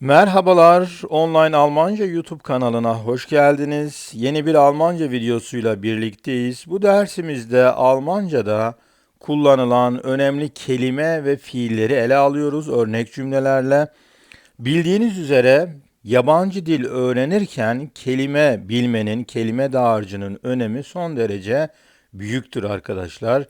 Merhabalar, Online Almanca YouTube kanalına hoş geldiniz. Yeni bir Almanca videosuyla birlikteyiz. Bu dersimizde Almanca'da kullanılan önemli kelime ve fiilleri ele alıyoruz örnek cümlelerle. Bildiğiniz üzere yabancı dil öğrenirken kelime bilmenin, kelime dağarcığının önemi son derece büyüktür arkadaşlar.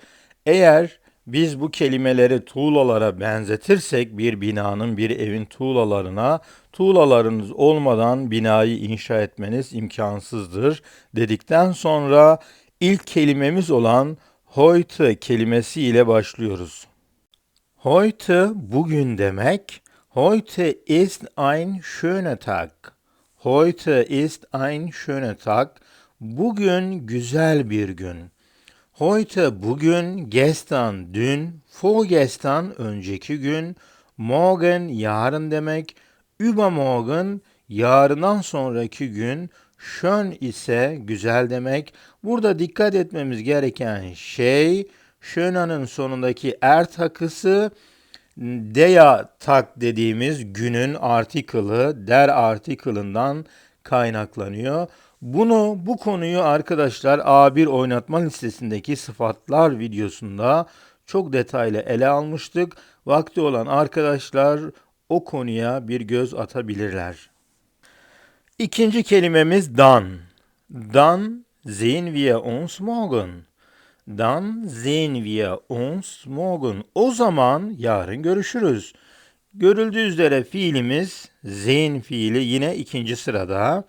Eğer biz bu kelimeleri tuğlalara benzetirsek bir binanın, bir evin tuğlalarına, tuğlalarınız olmadan binayı inşa etmeniz imkansızdır dedikten sonra ilk kelimemiz olan heute kelimesi ile başlıyoruz. Heute bugün demek. Heute ist ein schöner Tag. Heute ist ein schöner Tag. Bugün güzel bir gün. Heute bugün, gestern dün, vorgestern önceki gün, morgen yarın demek, übermorgen yarından sonraki gün, schön ise güzel demek. Burada dikkat etmemiz gereken şey schöna'nın sonundaki er takısı der tak dediğimiz günün artikılı der artiklından kaynaklanıyor. Bunu bu konuyu arkadaşlar A1 oynatma listesindeki sıfatlar videosunda çok detaylı ele almıştık. Vakti olan arkadaşlar o konuya bir göz atabilirler. İkinci kelimemiz dan. Dan sehen wir uns morgen. Dan sehen wir uns morgen. O zaman yarın görüşürüz. Görüldüğü üzere fiilimiz sehen fiili yine ikinci sırada.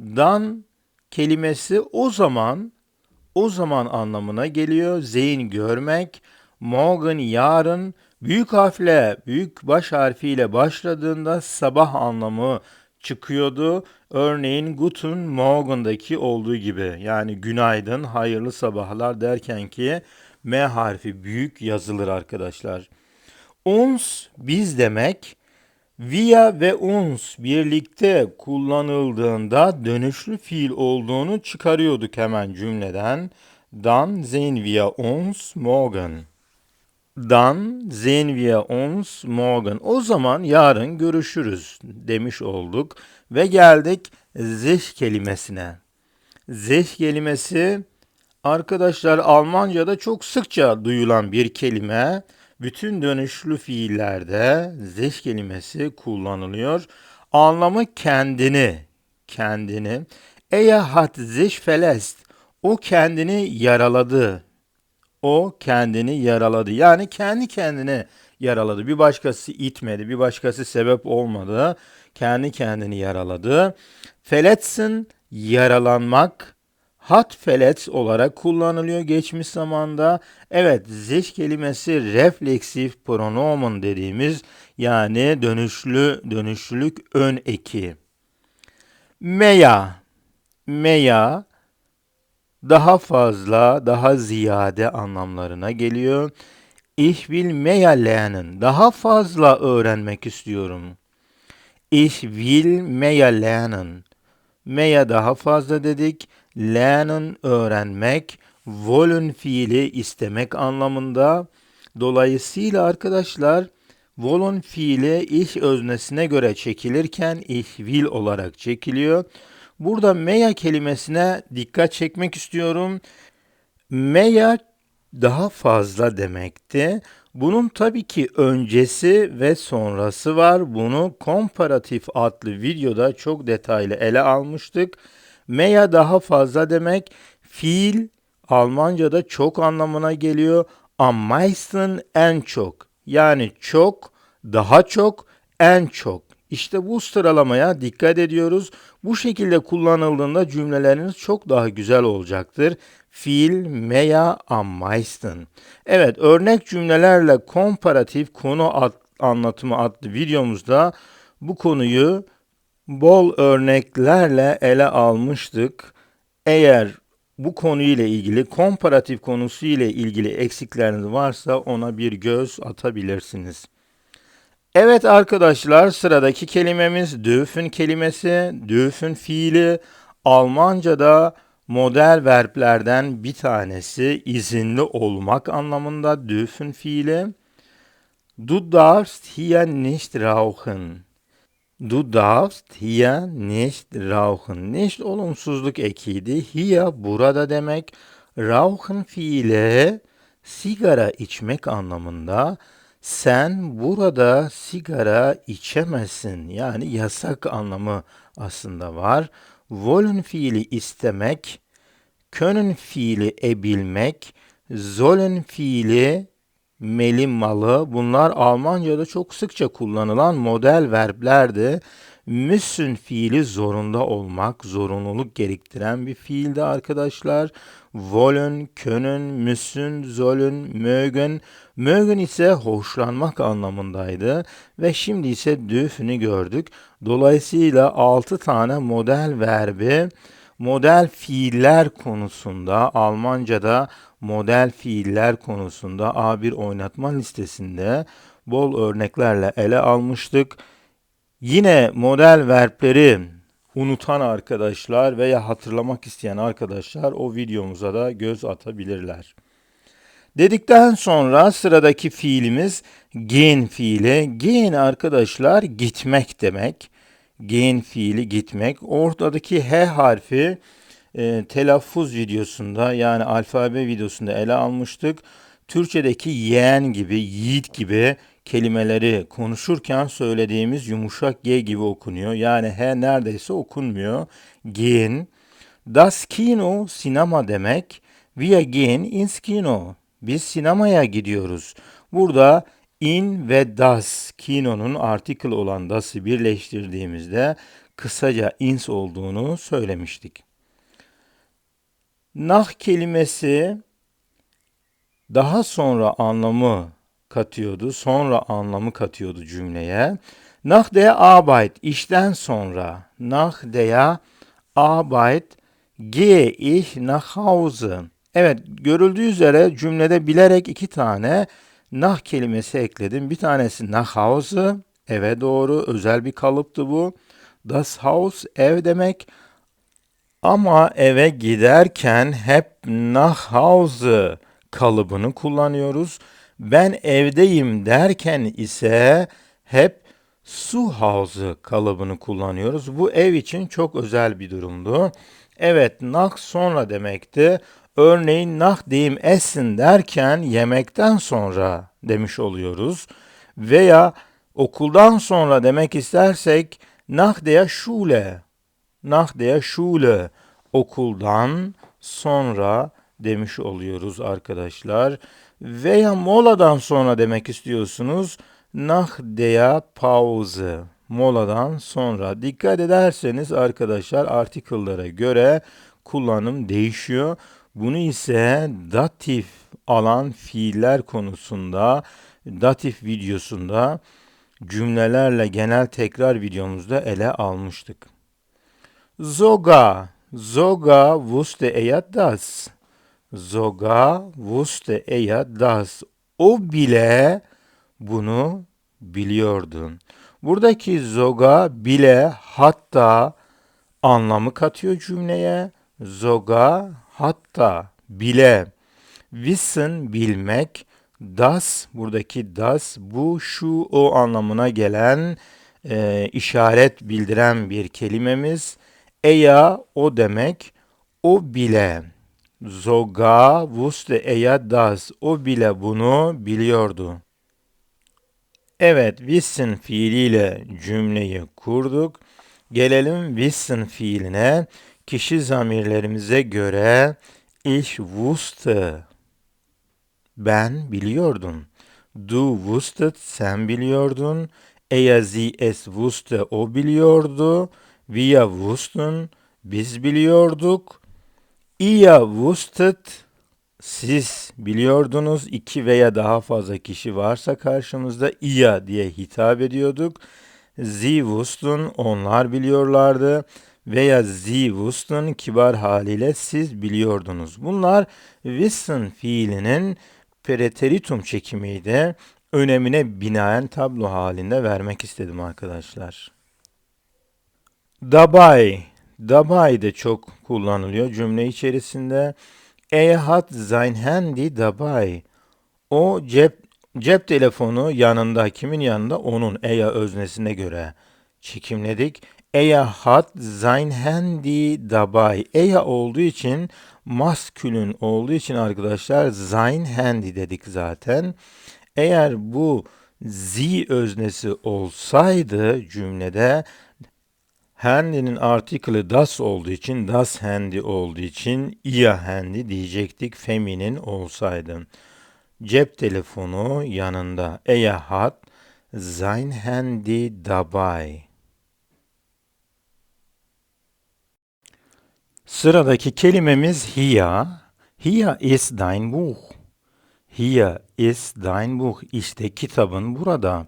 Dan kelimesi o zaman o zaman anlamına geliyor. Zeyn görmek, morgen yarın büyük harfle, büyük baş harfiyle başladığında sabah anlamı çıkıyordu. Örneğin guten morgen'daki olduğu gibi yani günaydın, hayırlı sabahlar derken ki M harfi büyük yazılır arkadaşlar. Uns biz demek via ve uns birlikte kullanıldığında dönüşlü fiil olduğunu çıkarıyorduk hemen cümleden. Dan sehen wir uns morgen. Dan sehen wir uns morgen. O zaman yarın görüşürüz demiş olduk ve geldik sich kelimesine. Sich kelimesi arkadaşlar Almanca'da çok sıkça duyulan bir kelime bütün dönüşlü fiillerde zich kelimesi kullanılıyor. Anlamı kendini, kendini. Eya hat sich verlässt. O kendini yaraladı. O kendini yaraladı. Yani kendi kendine yaraladı. Bir başkası itmedi, bir başkası sebep olmadı. Kendi kendini yaraladı. Feletzen yaralanmak, Hatfelet olarak kullanılıyor geçmiş zamanda. Evet, zich kelimesi refleksif pronomen dediğimiz yani dönüşlü dönüşlülük ön eki. Meya, meya daha fazla, daha ziyade anlamlarına geliyor. Ich will mehr lernen. Daha fazla öğrenmek istiyorum. Ich will mehr lernen. Mehr daha fazla dedik lernen öğrenmek, wollen fiili istemek anlamında. Dolayısıyla arkadaşlar wollen fiili iş öznesine göre çekilirken ich will olarak çekiliyor. Burada meya kelimesine dikkat çekmek istiyorum. Meya daha fazla demekti. Bunun tabii ki öncesi ve sonrası var. Bunu komparatif adlı videoda çok detaylı ele almıştık. Meya daha fazla demek. Fiil Almanca'da çok anlamına geliyor. Am meisten en çok. Yani çok, daha çok, en çok. İşte bu sıralamaya dikkat ediyoruz. Bu şekilde kullanıldığında cümleleriniz çok daha güzel olacaktır. Fiil, meya, am meisten. Evet, örnek cümlelerle komparatif konu ad, anlatımı adlı videomuzda bu konuyu bol örneklerle ele almıştık. Eğer bu konuyla ilgili, komparatif konusu ile ilgili eksikleriniz varsa ona bir göz atabilirsiniz. Evet arkadaşlar sıradaki kelimemiz dürfen kelimesi. Dürfen fiili Almanca'da model verblerden bir tanesi izinli olmak anlamında dürfen fiili. Du darfst hier nicht rauchen. Du darfst hier nicht rauchen. Nicht olumsuzluk ekiydi. Hier burada demek. Rauchen fiili sigara içmek anlamında. Sen burada sigara içemezsin. Yani yasak anlamı aslında var. Wollen fiili istemek. Können fiili ebilmek. Sollen fiili meli malı bunlar Almanca'da çok sıkça kullanılan model verblerdi. Müssen fiili zorunda olmak, zorunluluk gerektiren bir fiildi arkadaşlar. Wollen, können, müssen, sollen, mögen. Mögen ise hoşlanmak anlamındaydı ve şimdi ise dürfünü gördük. Dolayısıyla 6 tane model verbi model fiiller konusunda Almanca'da model fiiller konusunda A1 oynatma listesinde bol örneklerle ele almıştık. Yine model verbleri unutan arkadaşlar veya hatırlamak isteyen arkadaşlar o videomuza da göz atabilirler. Dedikten sonra sıradaki fiilimiz gehen fiili. Gehen arkadaşlar gitmek demek. Gehen fiili gitmek. Ortadaki H harfi e, telaffuz videosunda yani alfabe videosunda ele almıştık. Türkçedeki yeğen gibi, yiğit gibi kelimeleri konuşurken söylediğimiz yumuşak G gibi okunuyor. Yani H neredeyse okunmuyor. Gehen. Das Kino sinema demek. Wir gehen ins Kino. Biz sinemaya gidiyoruz. Burada in ve das kinonun article olan das'ı birleştirdiğimizde kısaca ins olduğunu söylemiştik. Nah kelimesi daha sonra anlamı katıyordu, sonra anlamı katıyordu cümleye. Nach der Arbeit, işten sonra. Nach der Arbeit gehe ich nach Hause. Evet, görüldüğü üzere cümlede bilerek iki tane nah kelimesi ekledim. Bir tanesi nach Hause, eve doğru, özel bir kalıptı bu. Das Haus, ev demek. Ama eve giderken hep nach Hause kalıbını kullanıyoruz. Ben evdeyim derken ise hep zu Hause kalıbını kullanıyoruz. Bu ev için çok özel bir durumdu. Evet, nach sonra demekti. Örneğin nach deyim essen derken yemekten sonra demiş oluyoruz. Veya okuldan sonra demek istersek Schule nach der Schule okuldan sonra demiş oluyoruz arkadaşlar. Veya moladan sonra demek istiyorsunuz. Nach der Pause. Moladan sonra. Dikkat ederseniz arkadaşlar article'lara göre kullanım değişiyor. Bunu ise datif alan fiiller konusunda datif videosunda cümlelerle genel tekrar videomuzda ele almıştık. Sogar, sogar wusste er das. Sogar wusste er das. O bile bunu biliyordu. Buradaki zoga bile hatta anlamı katıyor cümleye. Zoga hatta bile. Wissen bilmek. Das buradaki das bu şu o anlamına gelen e, işaret bildiren bir kelimemiz. Eya o demek. O bile. Zoga wusste eya das. O bile bunu biliyordu. Evet, wissen fiiliyle cümleyi kurduk. Gelelim wissen fiiline. Kişi zamirlerimize göre ich wusste. Ben biliyordum. Du wusstest sen biliyordun. Er sie es wusste o biliyordu. Wir wussten, biz biliyorduk. Ihr wusstet, siz biliyordunuz. iki veya daha fazla kişi varsa karşımızda ihr diye hitap ediyorduk. Sie wussten, onlar biliyorlardı. Veya sie wussten kibar haliyle siz biliyordunuz. Bunlar wissen fiilinin preteritum çekimiydi. Önemine binaen tablo halinde vermek istedim arkadaşlar. Dabei, dabei de çok kullanılıyor cümle içerisinde. Er hat sein Handy dabei. O cep cep telefonu yanında, kimin yanında? Onun eya öznesine göre çekimledik. Er hat sein Handy dabei. Er olduğu için maskülün olduğu için arkadaşlar sein Handy dedik zaten. Eğer bu sie öznesi olsaydı cümlede Handy'nin artikülü das olduğu için, das handy olduğu için ihr handy diyecektik feminin olsaydı. Cep telefonu yanında. Er hat sein Handy dabei. Sıradaki kelimemiz hier. Hier ist dein Buch. Hier ist dein Buch. İşte kitabın burada.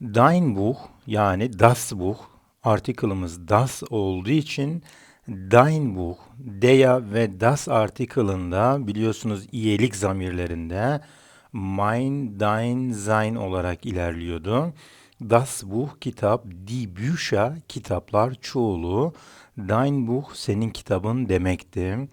Dein Buch yani das Buch artikelimiz das olduğu için dein Buch, der ve das artikelında biliyorsunuz iyelik zamirlerinde mein, dein, sein olarak ilerliyordu. Das Buch kitap, die Bücher kitaplar çoğulu. Dein Buch senin kitabın demekti.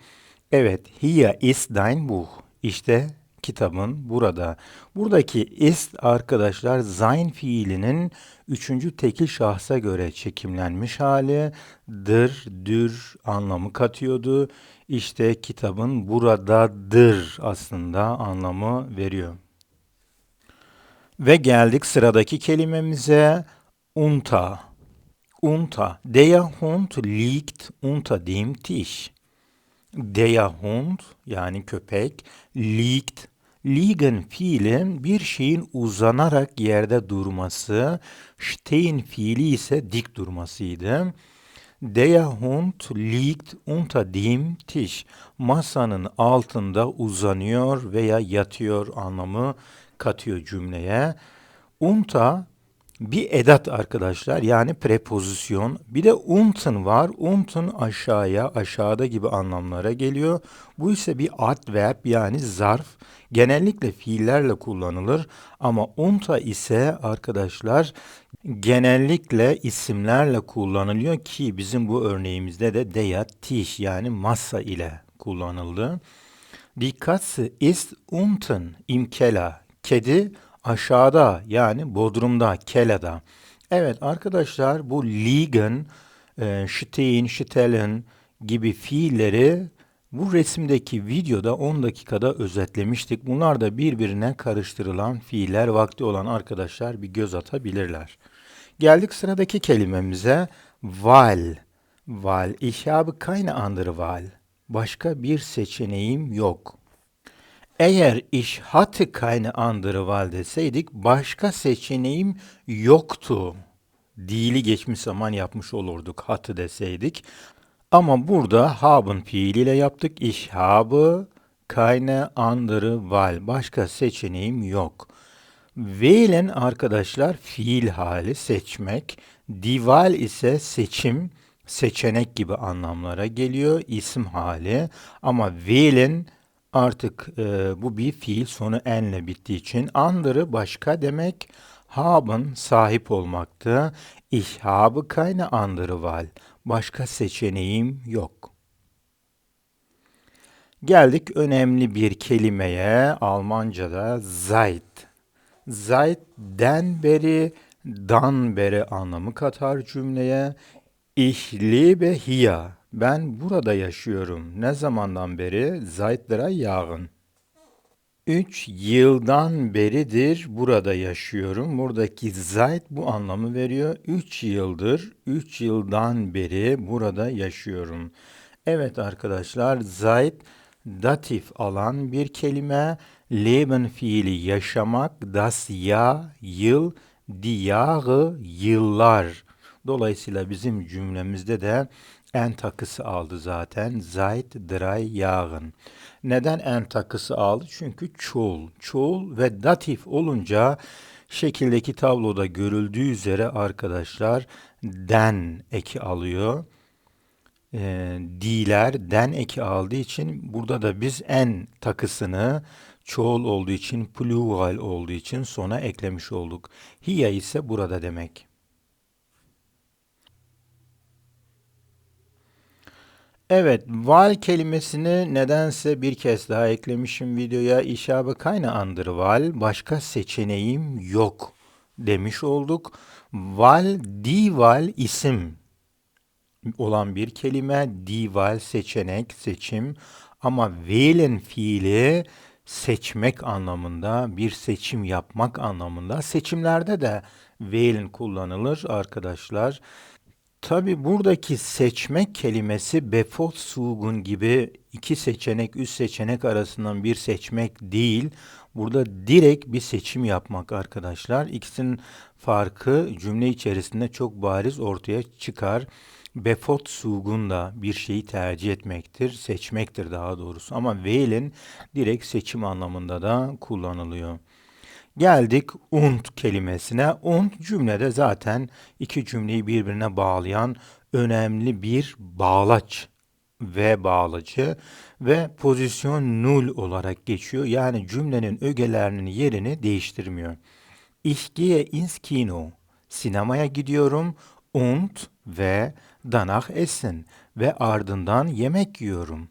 Evet, hier ist dein Buch. İşte kitabın burada. Buradaki ist arkadaşlar sein fiilinin üçüncü tekil şahsa göre çekimlenmiş hali dır, dür anlamı katıyordu. İşte kitabın buradadır aslında anlamı veriyor. Ve geldik sıradaki kelimemize unta. Unta. Der Hund liegt unter dem Tisch. Der Hund yani köpek liegt Liegen fiili bir şeyin uzanarak yerde durması, stehen fiili ise dik durmasıydı. Der Hund liegt unter dem Tisch. Masanın altında uzanıyor veya yatıyor anlamı katıyor cümleye. Unta bir edat arkadaşlar yani prepozisyon. Bir de unten var. Unten aşağıya, aşağıda gibi anlamlara geliyor. Bu ise bir adverb yani zarf. Genellikle fiillerle kullanılır ama unta ise arkadaşlar genellikle isimlerle kullanılıyor ki bizim bu örneğimizde de der Tisch yani masa ile kullanıldı. Die ist unten im Keller. Kedi aşağıda yani bodrumda, kelada. Evet arkadaşlar bu liegen, e, stehen, stellen gibi fiilleri bu resimdeki videoda 10 dakikada özetlemiştik. Bunlar da birbirine karıştırılan fiiller vakti olan arkadaşlar bir göz atabilirler. Geldik sıradaki kelimemize weil. Weil. Ich habe keine andere Wahl. Başka bir seçeneğim yok. Eğer hatte keine andere Wahl deseydik başka seçeneğim yoktu. Dili geçmiş zaman yapmış olurduk hatte deseydik. Ama burada haben fiiliyle yaptık. Habe keine andere Wahl. Başka seçeneğim yok. Wählen arkadaşlar fiil hali seçmek. Die Wahl ise seçim, seçenek gibi anlamlara geliyor. isim hali. Ama wählen artık e, bu bir fiil sonu enle bittiği için andere başka demek. Haben sahip olmaktı. Ich habe keine andere Wahl. Başka seçeneğim yok. Geldik önemli bir kelimeye Almanca'da seit. Seit'den beri, dan beri anlamı katar cümleye. Ich lebe hier. Ben burada yaşıyorum. Ne zamandan beri? Drei Jahren. Üç yıldan beridir burada yaşıyorum. Buradaki seit bu anlamı veriyor. Üç yıldır, üç yıldan beri burada yaşıyorum. Evet arkadaşlar, seit datif alan bir kelime. Leben fiili yaşamak, das ya yıl, Jahre yıllar. Dolayısıyla bizim cümlemizde de en takısı aldı zaten. Seit drei Jahren. Neden en takısı aldı? Çünkü çoğul. Çoğul ve datif olunca şekildeki tabloda görüldüğü üzere arkadaşlar den eki alıyor. E, diler den eki aldığı için burada da biz en takısını çoğul olduğu için plural olduğu için sona eklemiş olduk. Hiya ise burada demek. Evet, val kelimesini nedense bir kez daha eklemişim videoya. İşabı kayna andır val. Başka seçeneğim yok demiş olduk. Val, dival isim olan bir kelime. Dival seçenek, seçim. Ama wählen fiili seçmek anlamında, bir seçim yapmak anlamında. Seçimlerde de wählen kullanılır arkadaşlar. Tabi buradaki seçmek kelimesi bevorzugen gibi iki seçenek, üç seçenek arasından bir seçmek değil. Burada direkt bir seçim yapmak arkadaşlar. İkisinin farkı cümle içerisinde çok bariz ortaya çıkar. Bevorzugen da bir şeyi tercih etmektir, seçmektir daha doğrusu. Ama wählen direkt seçim anlamında da kullanılıyor. Geldik und kelimesine. Und cümlede zaten iki cümleyi birbirine bağlayan önemli bir bağlaç ve bağlacı ve pozisyon null olarak geçiyor. Yani cümlenin ögelerinin yerini değiştirmiyor. Ich gehe ins Kino. Sinemaya gidiyorum. Und ve danach essen ve ardından yemek yiyorum.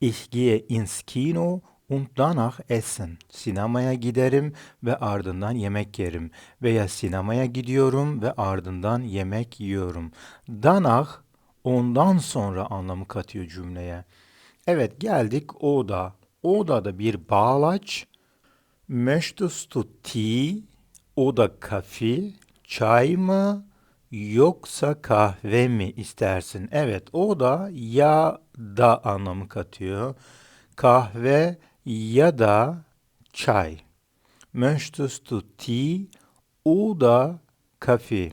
Ich gehe ins Kino und danach essen. Sinemaya giderim ve ardından yemek yerim. Veya sinemaya gidiyorum ve ardından yemek yiyorum. Danach ondan sonra anlamı katıyor cümleye. Evet geldik oda. Oda da bir bağlaç. Möchtest du Tee oder Kaffee? Çay mı yoksa kahve mi istersin? Evet o da ya da anlamı katıyor. Kahve ya da çay. Möchtest du Tee oder Kaffee?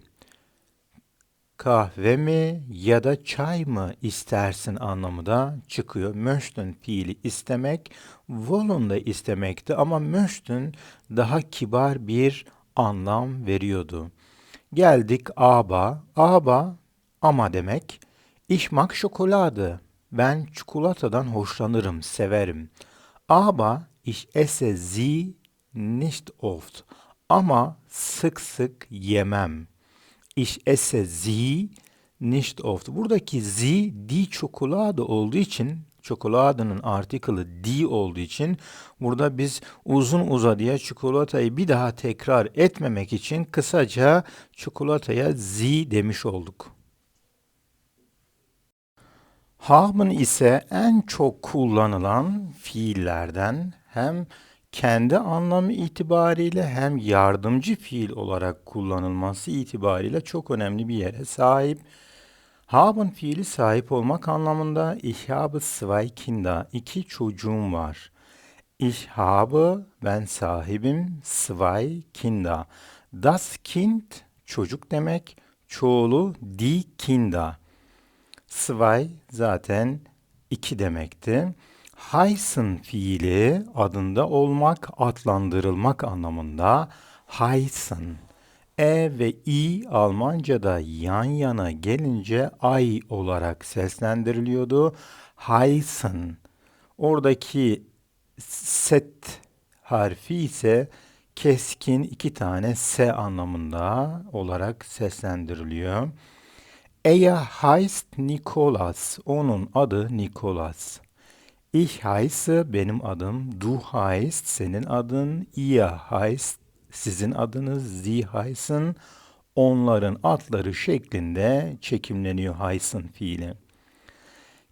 Kahve mi ya da çay mı istersin anlamı da çıkıyor. Möchten fiili istemek, wollen da istemekti ama möchten daha kibar bir anlam veriyordu. Geldik aba. Aba ama demek. Ich mag Schokolade. Ben çikolatadan hoşlanırım, severim. Aber ich esse sie nicht oft. Ama sık sık yemem. Ich esse sie nicht oft. Buradaki sie die Schokolade olduğu için çikoladanın artikılı di olduğu için burada biz uzun uzadıya çikolatayı bir daha tekrar etmemek için kısaca çikolataya zi demiş olduk. Haben ise en çok kullanılan fiillerden hem kendi anlamı itibariyle hem yardımcı fiil olarak kullanılması itibariyle çok önemli bir yere sahip. Haben fiili sahip olmak anlamında ich habe zwei Kinder, iki çocuğum var. Ich habe, ben sahibim, zwei Kinder. Das Kind, çocuk demek, çoğulu die Kinder. Zwei zaten iki demekti. Heißen fiili adında olmak, adlandırılmak anlamında heißen. E ve i Almanca'da yan yana gelince ay olarak seslendiriliyordu. Heißen. Oradaki set harfi ise keskin iki tane s anlamında olarak seslendiriliyor. Er heißt Nikolas. Onun adı Nikolas. Ich heiße benim adım. Du heißt senin adın. Ihr heißt sizin adınız. Sie heißen onların adları şeklinde çekimleniyor heißen fiili.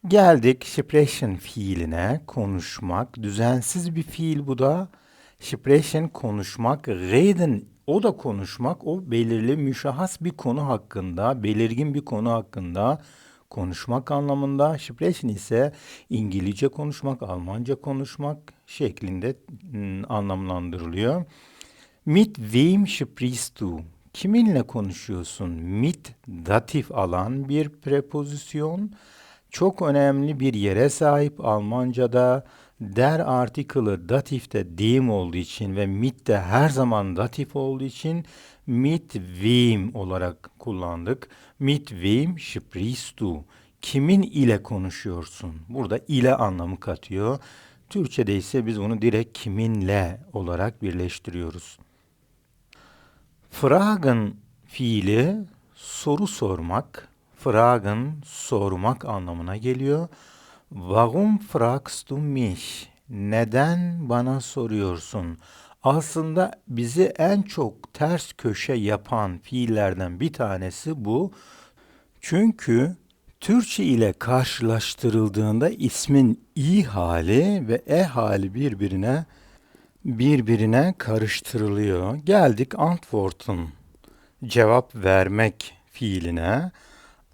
Geldik sprechen fiiline konuşmak. Düzensiz bir fiil bu da. Sprechen konuşmak. Reden o da konuşmak. O belirli müşahhas bir konu hakkında, belirgin bir konu hakkında konuşmak anlamında. Sprechen ise İngilizce konuşmak, Almanca konuşmak şeklinde anlamlandırılıyor. Mit wem sprichst du? Kiminle konuşuyorsun? Mit datif alan bir prepozisyon. Çok önemli bir yere sahip Almanca'da der artikılı datifte dem olduğu için ve mit de her zaman datif olduğu için mit wem olarak kullandık. Mit sprichst du? Kimin ile konuşuyorsun? Burada ile anlamı katıyor. Türkçe'de ise biz bunu direkt kiminle olarak birleştiriyoruz. Fragen fiili soru sormak, fragen sormak anlamına geliyor. Warum fragst du mich? Neden bana soruyorsun? Aslında bizi en çok ters köşe yapan fiillerden bir tanesi bu. Çünkü Türkçe ile karşılaştırıldığında ismin i hali ve e hali birbirine birbirine karıştırılıyor. Geldik antworten cevap vermek fiiline.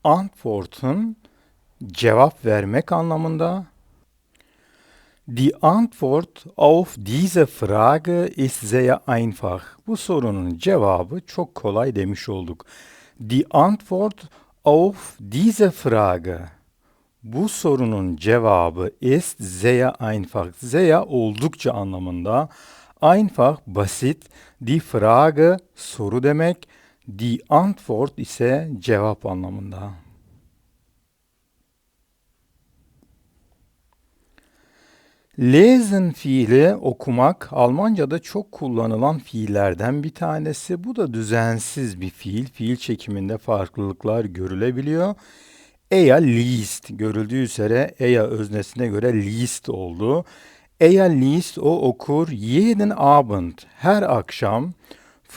Antworten cevap vermek anlamında. Die Antwort auf diese Frage ist sehr einfach. Bu sorunun cevabı çok kolay demiş olduk. Die Antwort auf diese Frage. Bu sorunun cevabı ist sehr einfach. Sehr oldukça anlamında. Einfach basit. Die Frage soru demek. Die Antwort ise cevap anlamında. Lesen fiili okumak Almanca'da çok kullanılan fiillerden bir tanesi. Bu da düzensiz bir fiil. Fiil çekiminde farklılıklar görülebiliyor. Eya liest görüldüğü üzere eya öznesine göre liest oldu. Eya liest o okur jeden Abend her akşam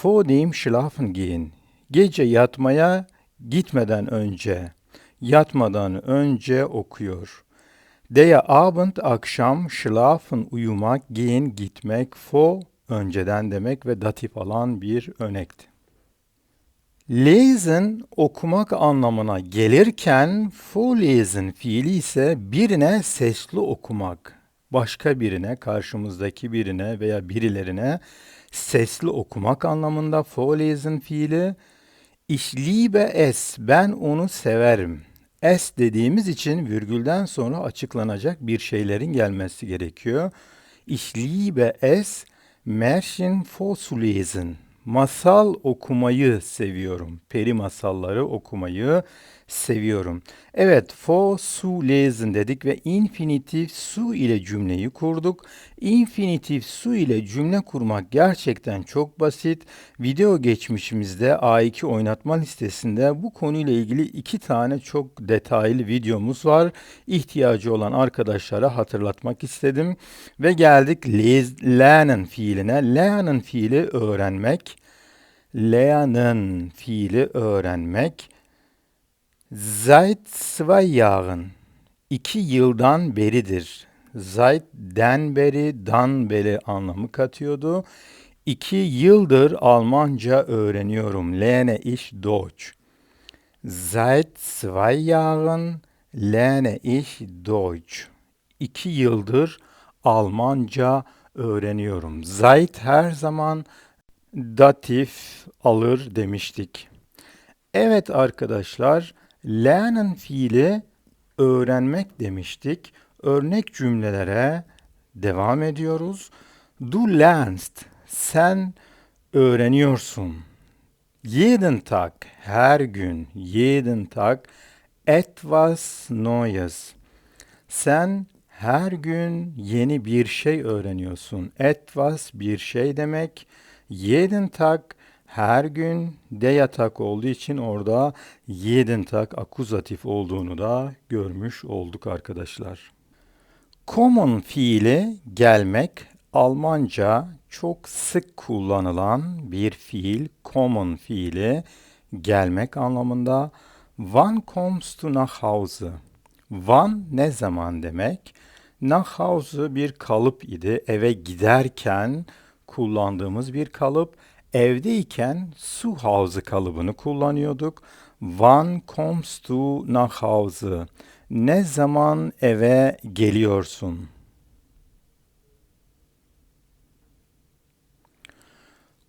vor dem Schlafen gehen gece yatmaya gitmeden önce yatmadan önce okuyor. Der Abend akşam schlafen uyumak, gehen gitmek, vor önceden demek ve datif alan bir örnekti. Lesen okumak anlamına gelirken vorlesen fiili ise birine sesli okumak, başka birine, karşımızdaki birine veya birilerine sesli okumak anlamında vorlesen fiili. Ich liebe es, ben onu severim. Es dediğimiz için virgülden sonra açıklanacak bir şeylerin gelmesi gerekiyor. Ich liebe es, Märchen vorzulesen. Masal okumayı seviyorum. Peri masalları okumayı seviyorum. Evet, for su lesen dedik ve infinitif su ile cümleyi kurduk. Infinitif su ile cümle kurmak gerçekten çok basit. Video geçmişimizde A2 oynatma listesinde bu konuyla ilgili iki tane çok detaylı videomuz var. İhtiyacı olan arkadaşlara hatırlatmak istedim. Ve geldik lernen fiiline. Lernen fiili öğrenmek. Lernen fiili öğrenmek. Seit zwei Jahren. iki yıldan beridir. Seit'den beri, dan beri anlamı katıyordu. İki yıldır Almanca öğreniyorum. Lerne ich Deutsch. Seit zwei Jahren lerne ich Deutsch. İki yıldır Almanca öğreniyorum. Seit her zaman datif alır demiştik. Evet arkadaşlar, lernen fiili öğrenmek demiştik. Örnek cümlelere devam ediyoruz. Du lernst, sen öğreniyorsun. Jeden Tag, her gün, jeden Tag etwas Neues. Sen her gün yeni bir şey öğreniyorsun. Etwas bir şey demek. Jeden Tag her gün de yatak olduğu için orada jeden tak akuzatif olduğunu da görmüş olduk arkadaşlar. Common fiili gelmek Almanca çok sık kullanılan bir fiil. Common fiili gelmek anlamında. Wann kommst du nach Hause? Wann ne zaman demek? Nach Hause bir kalıp idi. Eve giderken kullandığımız bir kalıp. Evdeyken zu Hause kalıbını kullanıyorduk. Wann kommst du nach Hause? Ne zaman eve geliyorsun?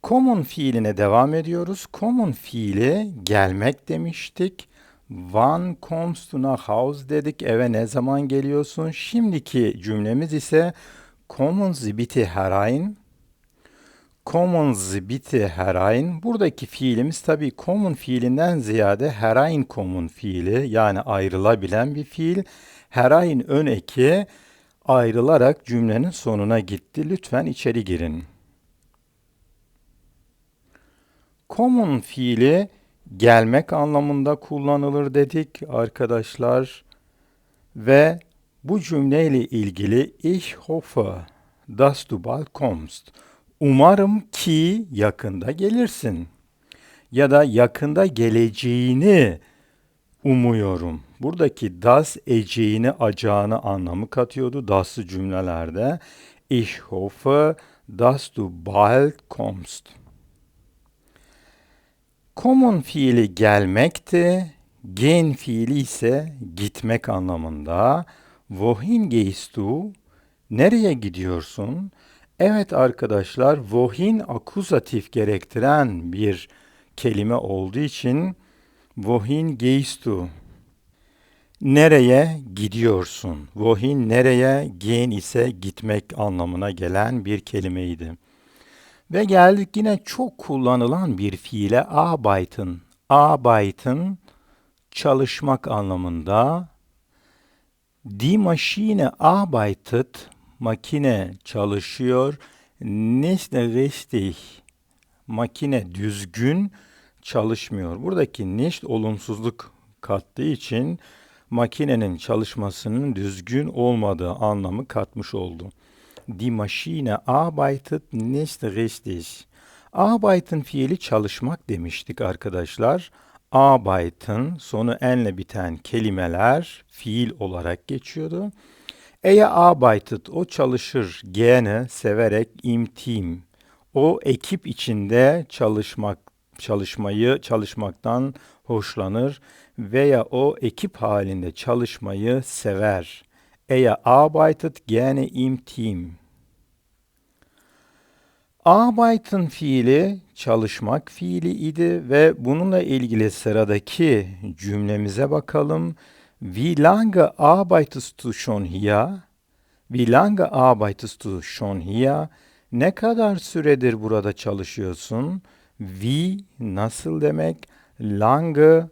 Common fiiline devam ediyoruz. Common fiili gelmek demiştik. Wann kommst du nach Hause dedik. Eve ne zaman geliyorsun? Şimdiki cümlemiz ise Kommen Sie bitte. Common bitte herein. Buradaki fiilimiz tabi common fiilinden ziyade herein common fiili yani ayrılabilen bir fiil. Herein ön eki ayrılarak cümlenin sonuna gitti. Lütfen içeri girin. Common fiili gelmek anlamında kullanılır dedik arkadaşlar. Ve bu cümleyle ilgili ich hoffe, dass du bald kommst. Umarım ki yakında gelirsin. Ya da yakında geleceğini umuyorum. Buradaki das eceğini acağını anlamı katıyordu das'lı cümlelerde. Ich hoffe, dass du bald kommst. Kommen fiili gelmekti. Gehen fiili ise gitmek anlamında. Wohin gehst du? Nereye gidiyorsun? Evet arkadaşlar, wohin akuzatif gerektiren bir kelime olduğu için wohin gehst du? Nereye gidiyorsun? Wohin nereye, gehen ise gitmek anlamına gelen bir kelimeydi. Ve geldik yine çok kullanılan bir fiile arbeiten. Arbeiten çalışmak anlamında. Die Maschine arbeitet, makine çalışıyor. Nicht richtig, makine düzgün çalışmıyor. Buradaki nicht olumsuzluk kattığı için makinenin çalışmasının düzgün olmadığı anlamı katmış oldu. Die Maschine arbeitet nicht richtig. Arbeiten fiili çalışmak demiştik arkadaşlar. Arbeiten sonu enle biten kelimeler fiil olarak geçiyordu. Eğer arbeitet o çalışır gerne severek im team. O ekip içinde çalışmak çalışmayı çalışmaktan hoşlanır veya o ekip halinde çalışmayı sever. Er arbeitet gerne im Team. Arbeiten fiili çalışmak fiili idi ve bununla ilgili sıradaki cümlemize bakalım. Wie lange arbeitest du schon hier? Wie lange arbeitest du schon hier? Ne kadar süredir burada çalışıyorsun? Wie nasıl demek? Lange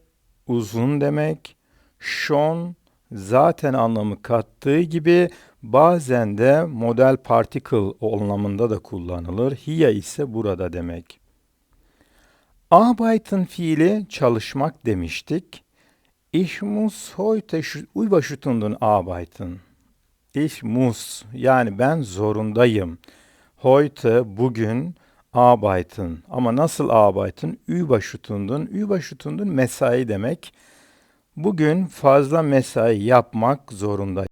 uzun demek. Schon zaten anlamı kattığı gibi bazen de model particle anlamında da kullanılır. Hier ise burada demek. Arbeiten fiili çalışmak demiştik. Ich muss heute Überstunden arbeiten. Ich muss yani ben zorundayım. Heute bugün arbeiten. Ama nasıl arbeiten? Überstunden. Überstunden mesai demek. Bugün fazla mesai yapmak zorundayım.